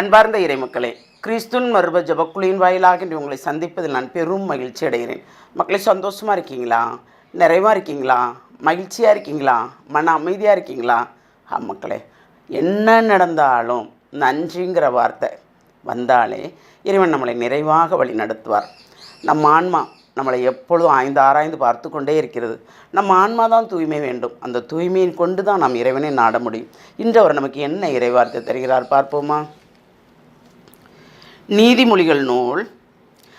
அன்பார்ந்த இறைமக்களே கிறிஸ்துன் மருப ஜபக்குழியின் வாயிலாக இன்று உங்களை சந்திப்பதில் நான் பெரும் மகிழ்ச்சி அடைகிறேன். மக்களே சந்தோஷமாக இருக்கீங்களா? நிறைவாக இருக்கீங்களா? மகிழ்ச்சியாக இருக்கீங்களா? மன அமைதியாக இருக்கீங்களா? ஆ மக்களே என்ன நடந்தாலும் நன்றிங்கிற வார்த்தை வந்தாலே இறைவன் நம்மளை நிறைவாக வழி நடத்துவார். நம்ம ஆன்மா நம்மளை எப்பொழுதும் ஆய்ந்து ஆராய்ந்து பார்த்து கொண்டே இருக்கிறது. நம்ம ஆன்மா தான் தூய்மை வேண்டும். அந்த தூய்மையின் கொண்டு தான் நாம் இறைவனை நாட முடியும். இன்று அவர் நமக்கு என்ன இறைவார்த்தை தருகிறார் பார்ப்போமா? நீதிமொழிகள் நூல்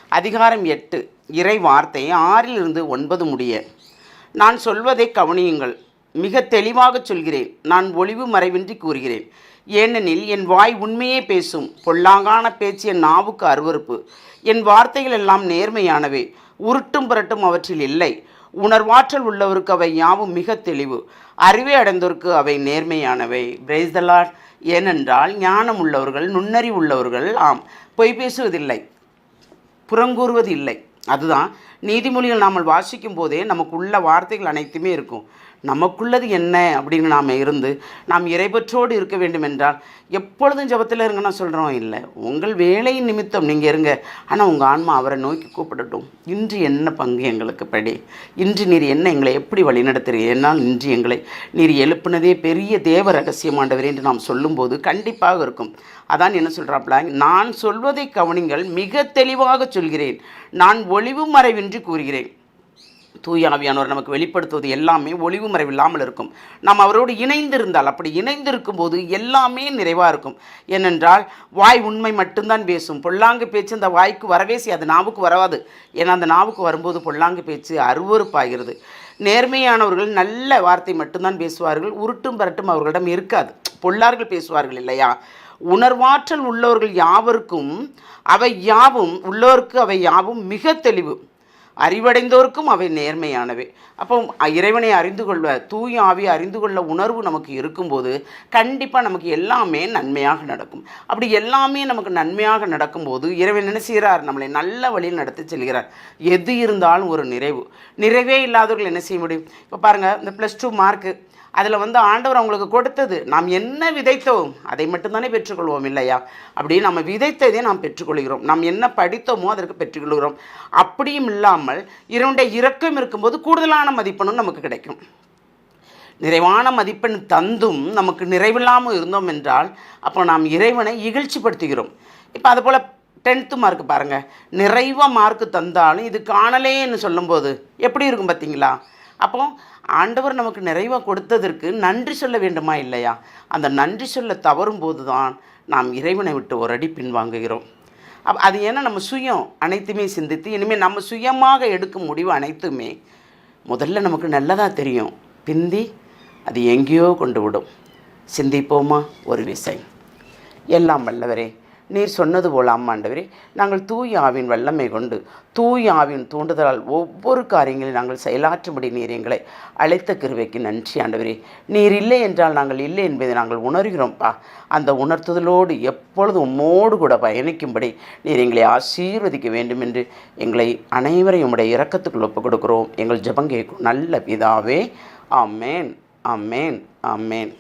அதிகாரம் எட்டு இறை வார்த்தை ஆறிலிருந்து ஒன்பது முடிய. நான் சொல்வதை கவனியுங்கள். மிக தெளிவாக சொல்கிறேன். நான் ஒளிவு மறைவின்றி கூறுகிறேன். ஏனெனில் என் வாய் உண்மையே பேசும். பொல்லாங்கான பேச்சு என் நாவுக்கு அருவருப்பு. என் வார்த்தைகள் எல்லாம் நேர்மையானவை. உருட்டும் புரட்டும் அவற்றில் இல்லை. உணர்வாற்றல் உள்ளவருக்கு அவை யாவும் மிக தெளிவு. அறிவை அடைந்தோருக்கு அவை நேர்மையானவை. பிரேஸ்தலார் ஏனென்றால் ஞானம் உள்ளவர்கள் நுண்ணறிவு உள்ளவர்கள் ஆம். பொய் பேசுவதில்லை. புறங்கூறுவதில்லை. அதுதான் நீதிமொழிகள் நாம் வாசிக்கும் போதே நமக்குள்ள வார்த்தைகள் அனைத்துமே இருக்கும். நமக்குள்ளது என்ன அப்படின்னு நாம் இருந்து நாம் இறைபற்றோடு இருக்க வேண்டும் என்றால் எப்பொழுதும் ஜபத்தில் இருங்க நான் சொல்கிறோம் இல்லை. உங்கள் வேலையின் நிமித்தம் நீங்கள் இருங்க. ஆனால் உங்கள் ஆன்மா அவரை நோக்கி கூப்பிடட்டும். இன்று என்ன பங்கு எங்களுக்கு படி? இன்று நீர் என்ன எங்களை எப்படி வழிநடத்துகிறீர்? என்னால் இன்று எங்களை நீர் எழுப்பினதே பெரிய தேவ ரகசியமாண்டவர் என்று நாம் சொல்லும்போது கண்டிப்பாக இருக்கும். அதான் என்ன சொல்கிறாப்ல நான் சொல்வதை கவனிங்கள் மிக தெளிவாக சொல்கிறேன். நான் ஒளிவு மறைவின்றி கூறுகிறேன். தூயாவியானவர் நமக்கு வெளிப்படுத்துவது எல்லாமே ஒளிவு மறைவில்லாமல் இருக்கும். நாம் அவரோடு இணைந்திருந்தால் அப்படி இணைந்திருக்கும் போது எல்லாமே நிறைவாக இருக்கும். ஏனென்றால் வாய் உண்மை மட்டும்தான் பேசும். பொல்லாங்கு பேச்சு அந்த வாய்க்கு வரவே செய்யாது. நாவுக்கு வராது. ஏன்னா அந்த நாவுக்கு வரும்போது பொல்லாங்கு பேச்சு அருவறுப்பாகிறது நேர்மையானவர்கள் நல்ல வார்த்தை மட்டும்தான் பேசுவார்கள். உருட்டும் பரட்டும் அவர்களிடம் இருக்காது. பொல்லார்கள் பேசுவார்கள் இல்லையா? உணர்வாற்றல் உள்ளவர்கள் யாவருக்கும் அவை யாவும் உள்ளோருக்கு அவை யாவும் மிக தெளிவு. அறிவடைந்தோருக்கும் அவை நேர்மையானவை. அப்போ இறைவனை அறிந்து கொள்ள தூய ஆவி அறிந்து கொள்ள உணர்வு நமக்கு இருக்கும்போது கண்டிப்பாக நமக்கு எல்லாமே நன்மையாக நடக்கும். அப்படி எல்லாமே நமக்கு நன்மையாக நடக்கும்போது இறைவன் என்ன செய்கிறார்? நம்மளை நல்ல வழியில் நடத்தி செல்கிறார். எது இருந்தாலும் ஒரு நிறைவு. நிறைவே இல்லாதவர்கள் என்ன செய்ய முடியும்? இப்போ பாருங்கள் இந்த ப்ளஸ் டூ மார்க்கு அதில் வந்து ஆண்டவர் அவங்களுக்கு கொடுத்தது. நாம் என்ன விதைத்தோம்? அதை மட்டும்தானே பெற்றுக்கொள்வோம் இல்லையா? அப்படி நம்ம விதைத்ததே நாம் பெற்றுக்கொள்கிறோம். நாம் என்ன படித்தோமோ அதற்கு பெற்றுக்கொள்கிறோம். அப்படியும் இல்லாமல் இரண்டுடைய இரக்கம் இருக்கும்போது கூடுதலான மதிப்பெண்ணும் நமக்கு கிடைக்கும். நிறைவான மதிப்பெண் தந்தும் நமக்கு நிறைவில்லாமல் இருந்தோம் என்றால் அப்போ நாம் இறைவனை இகழ்ச்சிப்படுத்துகிறோம். இப்போ அதுபோல் டென்த்து மார்க் பாருங்கள் நிறைவாக மார்க் தந்தாலும் இது காணலேன்னு சொல்லும்போது எப்படி இருக்கும் பார்த்தீங்களா? அப்போ ஆண்டவர் நமக்கு நிறைவாக கொடுத்ததற்கு நன்றி சொல்ல வேண்டுமா இல்லையா? அந்த நன்றி சொல்ல தவறும் போது தான் நாம் இறைவனை விட்டு ஒரு அடி பின்வாங்குகிறோம். அப் அது ஏன்னா நம்ம சுயம் அனைத்துமே சிந்தித்து இனிமேல் நம்ம சுயமாக எடுக்கும் முடிவு அனைத்துமே முதல்ல நமக்கு நல்லதாக தெரியும். பிந்தி அது எங்கேயோ கொண்டு விடும். சிந்திப்போமா? ஒரு விசை. எல்லாம் வல்லவரே. நீர் சொன்னது போல அம்மாண்டவரே நாங்கள் தூய ஆவின் வல்லமை கொண்டு தூய் ஆவின் தூண்டுதலால் ஒவ்வொரு காரியங்களையும் நாங்கள் செயலாற்றும்படி நீர் எங்களை அழைத்த கிருவைக்கு நன்றி ஆண்டவரே. நீர் இல்லை என்றால் நாங்கள் இல்லை என்பதை நாங்கள் உணர்கிறோம்ப்பா அந்த உணர்த்துதலோடு எப்பொழுது உம்மோடு கூட பயணிக்கும்படி நீர் எங்களை ஆசீர்வதிக்க வேண்டும் என்று எங்களை அனைவரையும் உடைய இறக்கத்துக்குள் ஒப்புக் கொடுக்கிறோம். எங்கள் ஜெபம் நல்ல பிதாவே ஆமேன் ஆமேன் ஆமேன்.